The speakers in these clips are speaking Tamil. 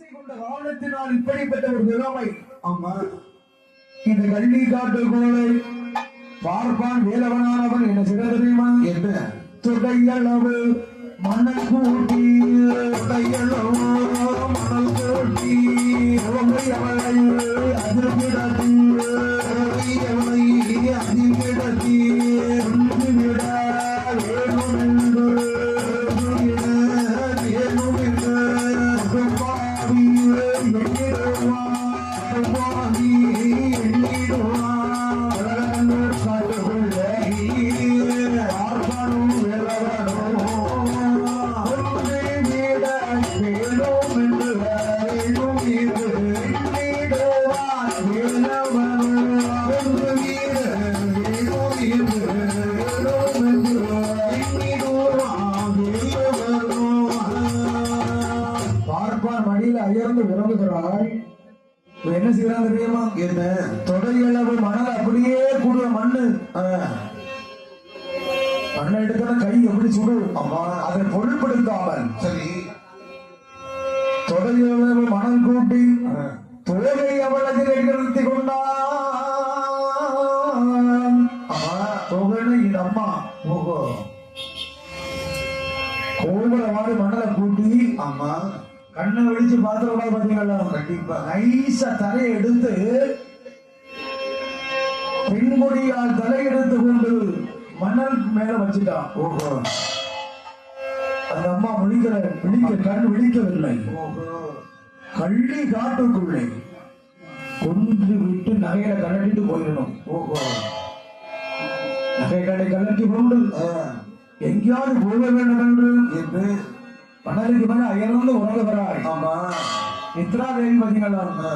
ஆசை கொண்ட இப்படிப்பட்ட ஒரு நிலைமை. ஆமா இந்த கள்ளி காட்டு கோளை பார்ப்பான் வேலவனானவன். என்ன செய்த தெரியுமா? என்ன? துடையளவு மணல் மடியில் அயர்ந்து உறங்குகிறாள் இவன் என்ன செய்யறான் தெரியுமா? என்ன? தொடையளவு மணல் அப்படியே கூடுற மண்ணு. மண்ணை எடுக்கிற கை எப்படி சுடும் ஆமா. அதை பொருட்படுத்தாமல். சரி. தொடையளவு மணல் கூட்டி தோகை அவளது நிறுத்தி கொண்டான். அம்மா. ஓஹோ. கோபுரமாடு மணலை கூட்டி ஆமா. கண்ணை வெளிச்சு பாத்திரமா பாத்தீங்களா கண்டிப்பா. நைசா தலையை எடுத்து பெண்கொடியால் தலையெடுத்து கொண்டு மணல் மேல வச்சுட்டான். ஓஹோ. அந்த அம்மா விழிக்கிற விழிக்க கண் விழிக்கவில்லை. கள்ளி காட்டுக்குள்ளே கொன்று விட்டு நகையில கலட்டிட்டு போயிடணும். ஓஹோ. நகைகளை கலட்டி கொண்டு எங்கேயாவது போக வேண்டும் என்று மணலுக்கு மேல அயர்ந்து உறங்குகிறாள் ஆமா. நித்ரா தேவி பார்த்தீங்களா ஆ,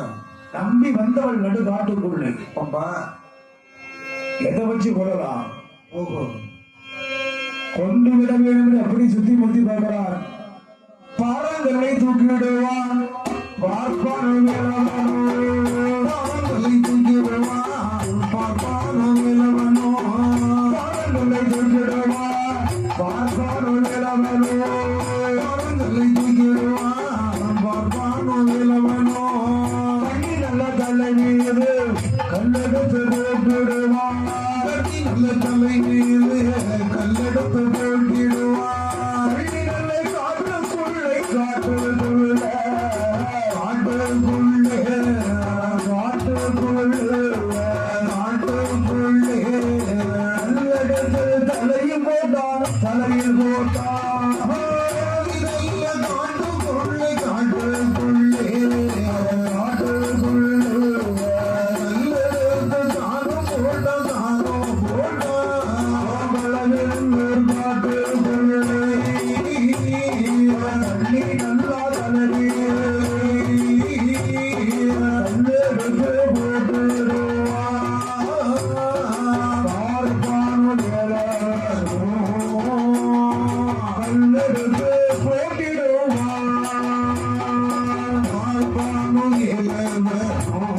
நம்பி வந்தவள் நடு காட்டுக்குள்ளே. ஆமா. எதை வச்சு கொள்ளலாம் ஓஹோ. கொண்டு விட வேண்டும் என்று அப்படி சுத்தி முத்தி பார்க்கிறார். பாறாங்கல்லை தூக்கி விடுவான் கல்லெடுத்து போட்டுடுவான் நல்ல தலை மீது கல்லெடுத்து போட்டிடுவான் நல்ல காட்டுக்குள்ளே காட்டுவதுள்ள காட்டுக்குள்ளே காட்டுக்குள்ளே நாட்டுக்குள்ளே நல்லெடுத்து தலையில் போட்டான் தலையில் போட்டான் oh